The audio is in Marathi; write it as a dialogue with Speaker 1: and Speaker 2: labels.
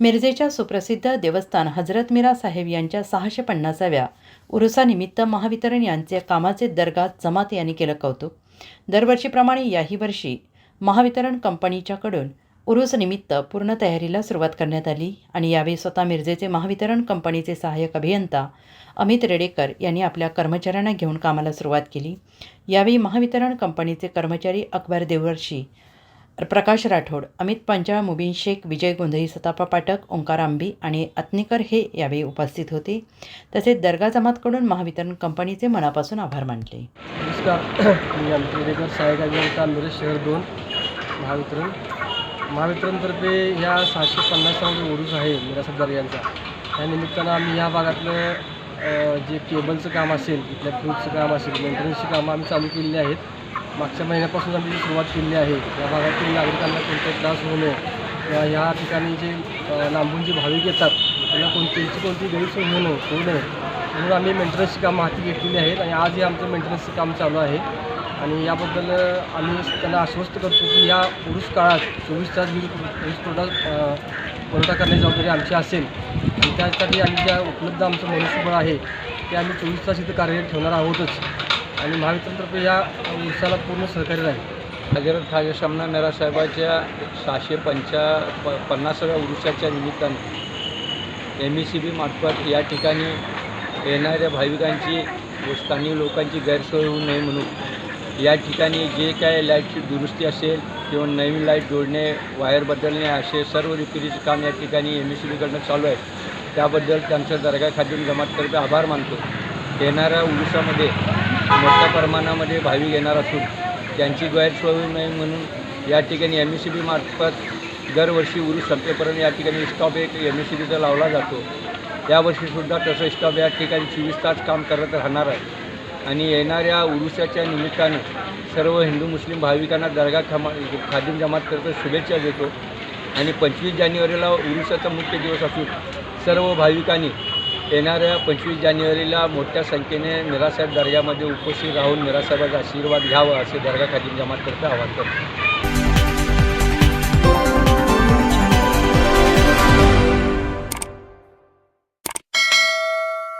Speaker 1: मिरजेच्या सुप्रसिद्ध देवस्थान हजरत मिरा साहेब यांच्या सहाशे पन्नासाव्या उरुसानिमित्त महावितरण यांचे कामाचे दर्गा जमात यांनी केलं कौतुक. दरवर्षीप्रमाणे याही वर्षी महावितरण कंपनीच्याकडून उरुसनिमित्त पूर्ण तयारीला सुरुवात करण्यात आली आणि यावेळी स्वतः मिरजेचे महावितरण कंपनीचे सहाय्यक अभियंता अमित रेडेकर यांनी आपल्या कर्मचाऱ्यांना घेऊन कामाला सुरुवात केली. यावेळी महावितरण कंपनीचे कर्मचारी अकबर देवर्षी प्रकाश राठोड अमित पंचाळ मुबीन शेख विजय गोंधळी सतापा पाठक ओंकार आंबी आणि अत्निकर हे यावेळी उपस्थित होते. तसेच दर्गा जमातकडून महावितरण कंपनीचे मनापासून आभार मानले.
Speaker 2: नमस्कार. मी आमचे सहाय्यक अभियंता मिरज शहर दोन महावितरण. महावितरणतर्फे ह्या सहाशे पन्नासचा जो उरूस आहे मिरासत दर्ग्यांचा त्या निमित्तानं आम्ही ह्या भागातलं जे केबलचं काम असेल इथल्या फ्यूजचं काम असेल मेंटेनन्सची कामं आम्ही चालू केलेली आहेत. मागच्या महिन्यापासून आम्ही जी सुरुवात केलेली आहे या भागातील नागरिकांना कोणते त्रास होऊ नये. किंवा ह्या ठिकाणी जे लांबून जे भाविक येतात त्यांना कोणतीची कोणती गैरसोय होऊ नये होऊ नये. म्हणून आम्ही मेंटेनन्सची कामं हाती घेतलेली आहेत आणि आज हे आमचं मेंटेनन्सचं काम चालू आहे. आणि याबद्दल आम्ही त्यांना आश्वस्त करतो की या पुरुष काळात चोवीस तास वीज वीज पुरवठा पुरवठा करण्याची जबाबदारी आमची असेल. आणि त्यासाठी आम्ही ज्या उपलब्ध आमचं मनुष्यबळ आहे ते आम्ही चोवीस तास इथं कार्यरत ठेवणार आहोतच. आणि महावितरणतर्फे या उर्साला पूर्ण सहकार्य राहील.
Speaker 3: हजरत खाजा शमना नरासाहेबाच्या सहाशे पंचा प पन्नासाव्या उरुसाच्या निमित्तानं एम ई सी बी मार्फत या ठिकाणी येणाऱ्या भाविकांची व स्थानिक लोकांची गैरसोय होऊ नये म्हणून या ठिकाणी जे काय लाईटची दुरुस्ती असेल किंवा नवीन लाइट जोडणे वायर बदलणे असे सर्व रिपेरीचे काम या ठिकाणी एम ई सी बीकडनं चालू आहे. त्याबद्दल त्यांचं दर्गा खाद्य जमाततर्फे आभार मानतो. येणाऱ्या उरुसामध्ये मोठ्या प्रमाणामध्ये भाविक येणार असून त्यांची गैरसोय होऊ नये म्हणून या ठिकाणी एम एस सी बी मार्फत दरवर्षी उरूस संपेपर्यंत या ठिकाणी स्टॉप एक एम एस सी बीचा लावला जातो. यावर्षीसुद्धा तसं स्टॉप या ठिकाणी चोवीस तास काम करत राहणार आहे. आणि येणाऱ्या उरुसाच्या निमित्तानं सर्व हिंदू मुस्लिम भाविकांना दर्गा खमा खादिम जमातकरता शुभेच्छा देतो. आणि पंचवीस जानेवारीला उरुसाचा मुख्य दिवस असून सर्व भाविकांनी येणाऱ्या पंचवीस जानेवारीला मोठ्या संख्येने मिरासाहेब दर्ग्यामध्ये उपस्थित राहून मिरासाहेबाचा आशीर्वाद घ्यावा असे दर्गा खादिम जमातकर्ते आवाहन करतो